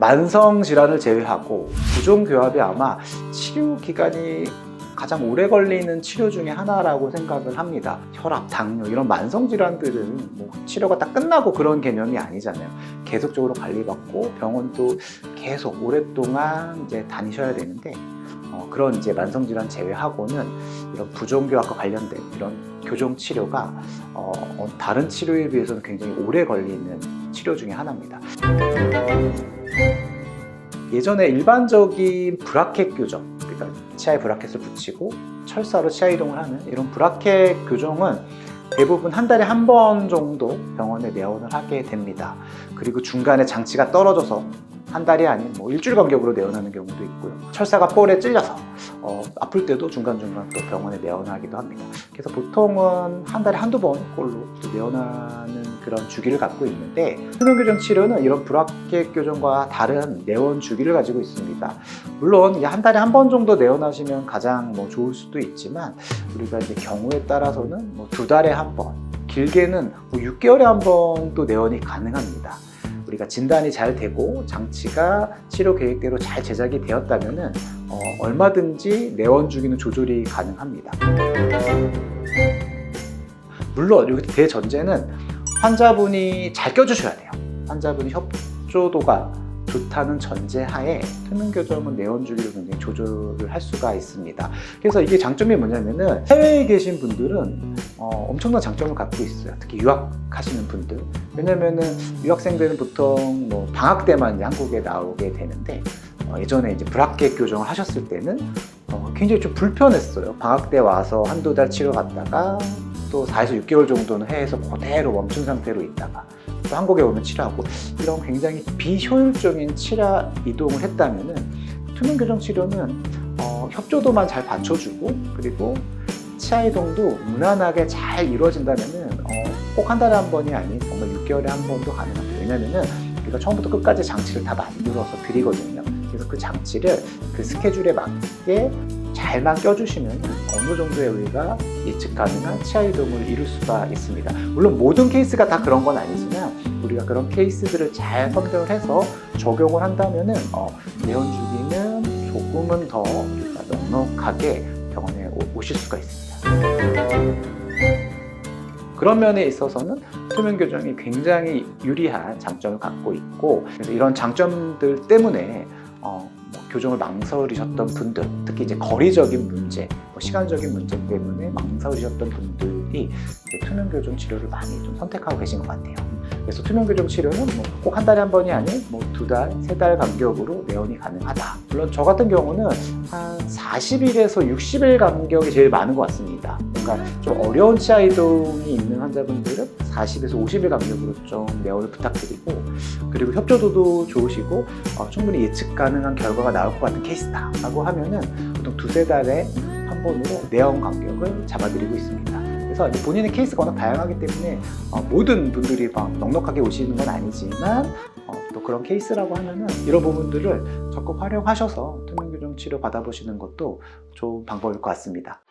만성 질환을 제외하고 부종 교합이 아마 치료 기간이 가장 오래 걸리는 치료 중에 하나라고 생각을 합니다. 혈압, 당뇨 이런 만성 질환들은 뭐 치료가 딱 끝나고 그런 개념이 아니잖아요. 계속적으로 관리받고 병원도 계속 오랫동안 이제 다니셔야 되는데 어, 그런 이제 만성 질환 제외하고는 이런 부종교합과 관련된 이런 교정 치료가 어, 어, 다른 치료에 비해서는 굉장히 오래 걸리는 치료 중에 하나입니다. 예전에 일반적인 브라켓 교정, 그러니까 치아에 브라켓을 붙이고 철사로 치아 이동을 하는 이런 브라켓 교정은 대부분 한 달에 한 번 정도 병원에 내원을 하게 됩니다. 그리고 중간에 장치가 떨어져서 한 달이 아닌 뭐 일주일 간격으로 내원하는 경우도 있고요. 철사가 볼에 찔려서 어, 아플 때도 중간중간 또 병원에 내원하기도 합니다. 그래서 보통은 한 달에 한두 번 꼴로 또 내원하는 그런 주기를 갖고 있는데 수면교정 치료는 이런 브라켓 교정과 다른 내원 주기를 가지고 있습니다. 물론 한 달에 한 번 정도 내원하시면 가장 뭐 좋을 수도 있지만 우리가 이제 경우에 따라서는 뭐 두 달에 한 번, 길게는 뭐 6개월에 한 번도 내원이 가능합니다. 우리가 진단이 잘 되고 장치가 치료 계획대로 잘 제작이 되었다면은 어, 얼마든지 내원 주기는 조절이 가능합니다. 물론 여기 대전제는 환자분이 잘 껴주셔야 돼요. 환자분이 협조도가 좋다는 전제하에 투명 교정은 내원 주기를 굉장히 조절을 할 수가 있습니다. 그래서 이게 장점이 뭐냐면은 해외에 계신 분들은 어, 엄청난 장점을 갖고 있어요. 특히 유학하시는 분들. 왜냐면은 유학생들은 보통 뭐 방학 때만 한국에 나오게 되는데 어, 예전에 이제 브라켓 교정을 하셨을 때는 어, 굉장히 좀 불편했어요. 방학 때 와서 한두 달 치료 갔다가 또 4에서 6개월 정도는 해외에서 그대로 멈춘 상태로 있다가 또 한국에 오면 치료하고 이런 굉장히 비효율적인 치료 이동을 했다면은 투명 교정 치료는 어, 협조도만 잘 받쳐주고 그리고 치아 이동도 무난하게 잘 이루어진다면은 어, 꼭 한 달에 한 번이 아닌 정말 6개월에 한 번도 가능합니다. 왜냐면은 우리가 처음부터 끝까지 장치를 다 만들어서 드리거든요. 그래서 그 장치를 그 스케줄에 맞게 잘만 껴주시면 어느 정도의 우리가 예측 가능한 치아 이동을 이룰 수가 있습니다. 물론 모든 케이스가 다 그런 건 아니지만 우리가 그런 케이스들을 잘 선별을 해서 적용을 한다면은 어, 내원 주기는 조금은 더 넉넉하게 병원에 오- 오실 수가 있습니다. 그런 면에 있어서는 투명 교정이 굉장히 유리한 장점을 갖고 있고 그래서 이런 장점들 때문에 어, 뭐 교정을 망설이셨던 분들 특히 이제 거리적인 문제, 뭐 시간적인 문제 때문에 망설이셨던 분들이 투명 교정 치료를 많이 좀 선택하고 계신 것 같아요. 그래서 투명 교정 치료는 뭐 꼭 한 달에 한 번이 아닌 뭐 두 달, 세 달 간격으로 내원이 가능하다. 물론 저 같은 경우는 한 40일에서 60일 간격이 제일 많은 것 같습니다. 그러니까 좀 어려운 치아 이동이 있는 환자분들은 40에서 50일 간격으로 좀 내원을 부탁드리고 그리고 협조도도 좋으시고 어, 충분히 예측 가능한 결과가 나올 것 같은 케이스다라고 하면은 보통 두세 달에 한 번으로 내원 간격을 잡아드리고 있습니다. 그래서 본인의 케이스가 워낙 다양하기 때문에 어, 모든 분들이 막 넉넉하게 오시는 건 아니지만 어, 또 그런 케이스라고 하면은 이런 부분들을 적극 활용하셔서 투명 교정 치료 받아보시는 것도 좋은 방법일 것 같습니다.